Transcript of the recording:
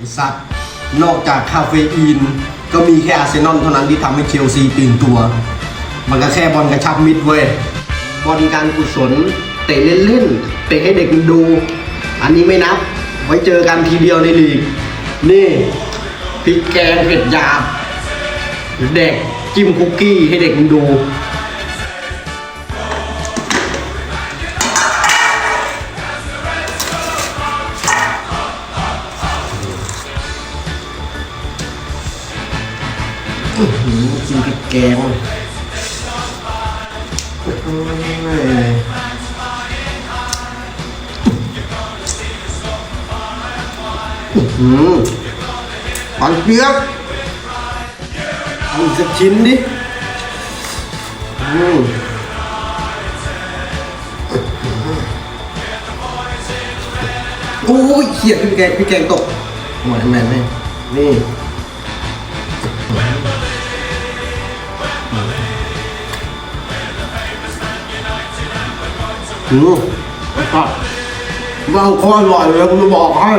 ไอสัตว์นอกจากคาเฟอีน ก็มีแค่อาร์เซนอลเท่านั้นที่ทำให้เชลซีตื่นตัว มันก็แค่บอลกระชับมิดเว้ยบอลการกุศล เตะเล่นๆเตะให้เด็กมันดู อันนี้ไม่นับ ไว้เจอกันทีเดียวในลีก นี่พริกแกงเผ็ดหยาบเด็กจิ้มคุกกี้ให้เด็กมันดู กินพริกแกงโอ้ยอื้อหือปันเปรี้ยกเอาอีกสักชิ้นดิ อืมโอ้ยเขียดพริกแกงพริกแกงตกหัวทำไมไม่นี่ อืมไอ้สัตว์เราคอยอร่อยเลยกูจะบอกให้